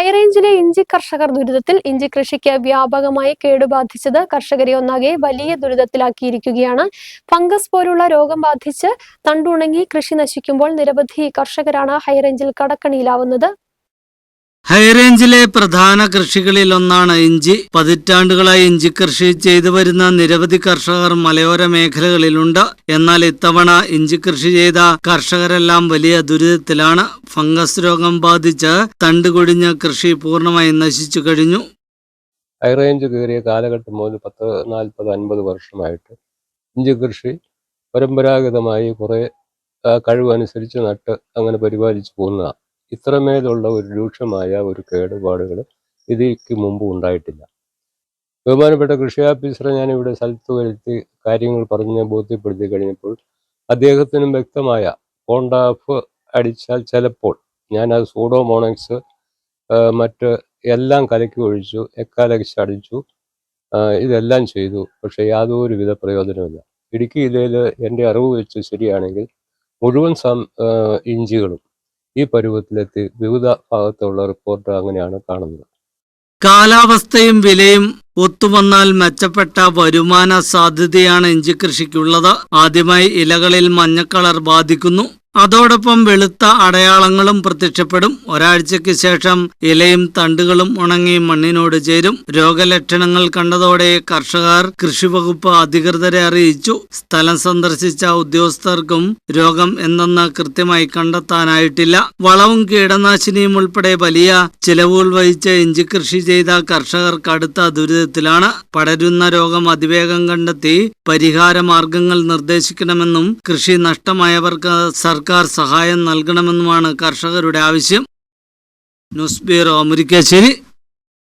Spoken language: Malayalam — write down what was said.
ഹൈറേഞ്ചിലെ ഇഞ്ചി കർഷകർ ദുരിതത്തിൽ ഇഞ്ചി കൃഷിക്ക് വ്യാപകമായി കേടുബാധിച്ചത് കർഷകരെ ഒന്നാകെ വലിയ ദുരിതത്തിലാക്കിയിരിക്കുകയാണ്. ഫംഗസ് പോലുള്ള രോഗം ബാധിച്ച് തണ്ടുണങ്ങി കൃഷി നശിക്കുമ്പോൾ നിരവധി കർഷകരാണ് ഹൈറേഞ്ചിൽ കടക്കണിയിലാവുന്നത്. ഹൈറേഞ്ചിലെ പ്രധാന കൃഷികളിൽ ഒന്നാണ് ഇഞ്ചി. പതിറ്റാണ്ടുകളായി ഇഞ്ചി കൃഷി ചെയ്തു വരുന്ന നിരവധി കർഷകർ മലയോര മേഖലകളിലുണ്ട്. എന്നാൽ ഇത്തവണ ഇഞ്ചി കൃഷി ചെയ്ത കർഷകരെല്ലാം വലിയ ദുരിതത്തിലാണ്. ഫംഗസ് രോഗം ബാധിച്ച് തണ്ടുകൊടിഞ്ഞ കൃഷി പൂർണമായി നശിച്ചു കഴിഞ്ഞു. ഹൈറേഞ്ച് കയറിയ കാലഘട്ടം മുതൽ പത്ത് നാൽപ്പത് അൻപത് വർഷമായിട്ട് ഇഞ്ചി കൃഷി പരമ്പരാഗതമായി കുറേ കഴിവനുസരിച്ച് നട്ട് അങ്ങനെ പരിപാലിച്ചു പോകുന്നതാണ് ഇത്രമേലുള്ള ഒരു രൂക്ഷമായ ഒരു കേടുപാടുകൾ ഇതിക്ക് മുമ്പ് ഉണ്ടായിട്ടില്ല. ബഹുമാനപ്പെട്ട കൃഷി ഓഫീസറെ ഞാൻ ഇവിടെ സ്ഥലത്ത് വരുത്തി കാര്യങ്ങൾ പറഞ്ഞ് ബോധ്യപ്പെടുത്തി കഴിഞ്ഞപ്പോൾ അദ്ദേഹത്തിനും വ്യക്തമായ കോണ്ടാഫ് അടിച്ചാൽ ചിലപ്പോൾ ഞാൻ ഞാനത് സൂഡോമോണക്സ് മറ്റ് എല്ലാം കലക്കി ഒഴിച്ചു എക്കാലക്സ് അടിച്ചു ഇതെല്ലാം ചെയ്തു. പക്ഷെ യാതൊരുവിധ പ്രയോജനമില്ല ഇടുക്കി ജില്ലയിൽ എന്റെ അറിവ് വെച്ച് ശരിയാണെങ്കിൽ മുഴുവൻ ഇഞ്ചികളും ഈ പരുവത്തിലെത്തി വിവിധ ഭാഗത്തുള്ള റിപ്പോർട്ട് അങ്ങനെയാണ് കാണുന്നത്. കാലാവസ്ഥയും വിലയും ഒത്തുവന്നാൽ മെച്ചപ്പെട്ട വരുമാന സാധ്യതയാണ് ഇഞ്ചി കൃഷിക്കുള്ളത് ആദ്യമായി ഇലകളിൽ മഞ്ഞക്കളർ ബാധിക്കുന്നു. അതോടൊപ്പം വെളുത്ത അടയാളങ്ങളും പ്രത്യക്ഷപ്പെടും. ഒരാഴ്ചയ്ക്ക് ശേഷം ഇലയും തണ്ടുകളും ഉണങ്ങി മണ്ണിനോട് ചേരും. രോഗലക്ഷണങ്ങൾ കണ്ടതോടെ കർഷകർ കൃഷിവകുപ്പ് അധികൃതരെ അറിയിച്ചു. സ്ഥലം സന്ദർശിച്ച ഉദ്യോഗസ്ഥർക്കും രോഗം എന്തെന്ന് കൃത്യമായി കണ്ടെത്താനായിട്ടില്ല. വളവും കീടനാശിനിയും ഉൾപ്പെടെ വലിയ ചിലവുകൾ വഹിച്ച ഇഞ്ചി കൃഷി ചെയ്ത കർഷകർ കടുത്ത ദുരിതത്തിലാണ്. പടരുന്ന രോഗം അതിവേഗം കണ്ടെത്തി പരിഹാര മാർഗങ്ങൾ നിർദ്ദേശിക്കണമെന്നും കൃഷി നഷ്ടമായവർക്ക് സർക്കാർ സഹായം നൽകണമെന്നുമാണ് കർഷകരുടെ ആവശ്യം. News bureau Murickassery.